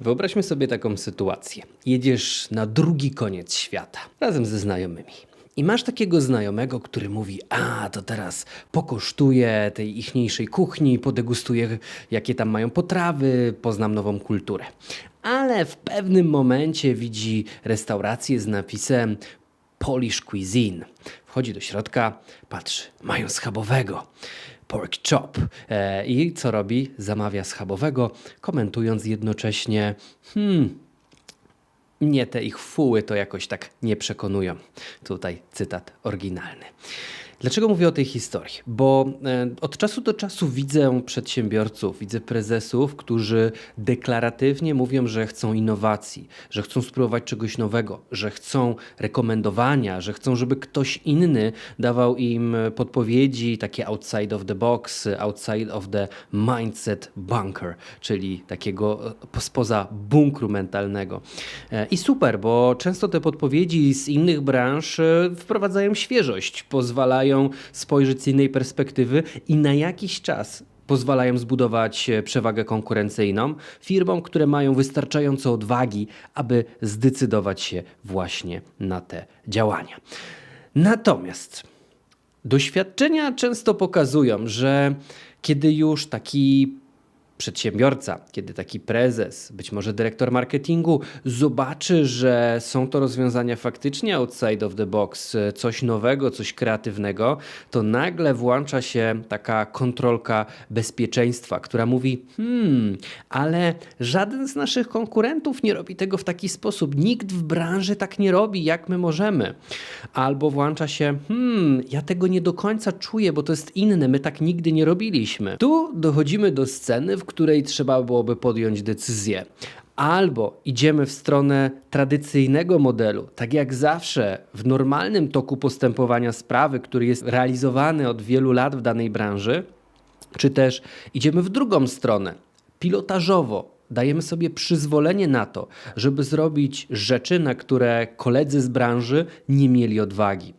Wyobraźmy sobie taką sytuację. Jedziesz na drugi koniec świata razem ze znajomymi. I masz takiego znajomego, który mówi: A, to teraz pokosztuję tej ichniejszej kuchni, podegustuję, jakie tam mają potrawy, poznam nową kulturę. Ale w pewnym momencie widzi restaurację z napisem Polish Cuisine. Wchodzi do środka, patrzy, mają schabowego. Pork chop. E, I co robi? Zamawia schabowego, komentując jednocześnie: Hmm, mnie te ich fuły to jakoś tak nie przekonują. Tutaj cytat oryginalny. Dlaczego mówię o tej historii? Bo e, od czasu do czasu widzę przedsiębiorców, widzę prezesów, którzy deklaratywnie mówią, że chcą innowacji, że chcą spróbować czegoś nowego, że chcą rekomendowania, że chcą, żeby ktoś inny dawał im podpowiedzi, takie outside of the box, outside of the mindset bunker, czyli takiego e, spoza bunkru mentalnego. E, I super, bo często te podpowiedzi z innych branż wprowadzają świeżość, pozwalają spojrzeć z innej perspektywy i na jakiś czas pozwalają zbudować e, przewagę konkurencyjną firmom, które mają wystarczająco odwagi, aby zdecydować się właśnie na te działania. Natomiast Doświadczenia często pokazują, że kiedy już taki przedsiębiorca, kiedy taki prezes, być może dyrektor marketingu zobaczy, że są to rozwiązania faktycznie outside of the box, coś nowego, coś kreatywnego, to nagle włącza się taka kontrolka bezpieczeństwa, która mówi: Hmm, ale żaden z naszych konkurentów nie robi tego w taki sposób. Nikt w branży tak nie robi, jak my możemy. Albo włącza się: Hmm, ja tego nie do końca czuję, bo to jest inne, my tak nigdy nie robiliśmy. Tu dochodzimy do sceny, w której trzeba byłoby podjąć decyzję. Albo idziemy w stronę tradycyjnego modelu, tak jak zawsze w normalnym toku postępowania sprawy, który jest realizowany od wielu lat w danej branży, czy też idziemy w drugą stronę, pilotażowo. Dajemy sobie przyzwolenie na to, żeby zrobić rzeczy, na które koledzy z branży nie mieli odwagi.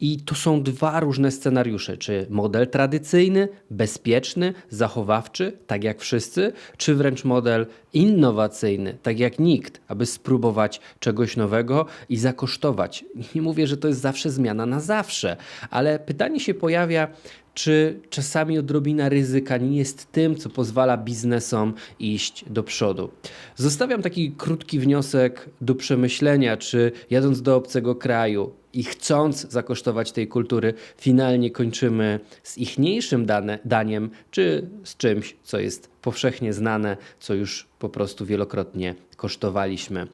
I to są dwa różne scenariusze: czy model tradycyjny, bezpieczny, zachowawczy, tak jak wszyscy, czy wręcz model innowacyjny, tak jak nikt, aby spróbować czegoś nowego i zakosztować. Nie mówię, że to jest zawsze zmiana na zawsze, ale pytanie się pojawia, czy czasami odrobina ryzyka nie jest tym, co pozwala biznesom iść do przodu. Zostawiam taki krótki wniosek do przemyślenia, czy jadąc do obcego kraju i chcąc zakosztować tej kultury, finalnie kończymy z ichniejszym dane, daniem, czy z czymś, co jest powszechnie znane, co już po prostu wielokrotnie kosztowaliśmy.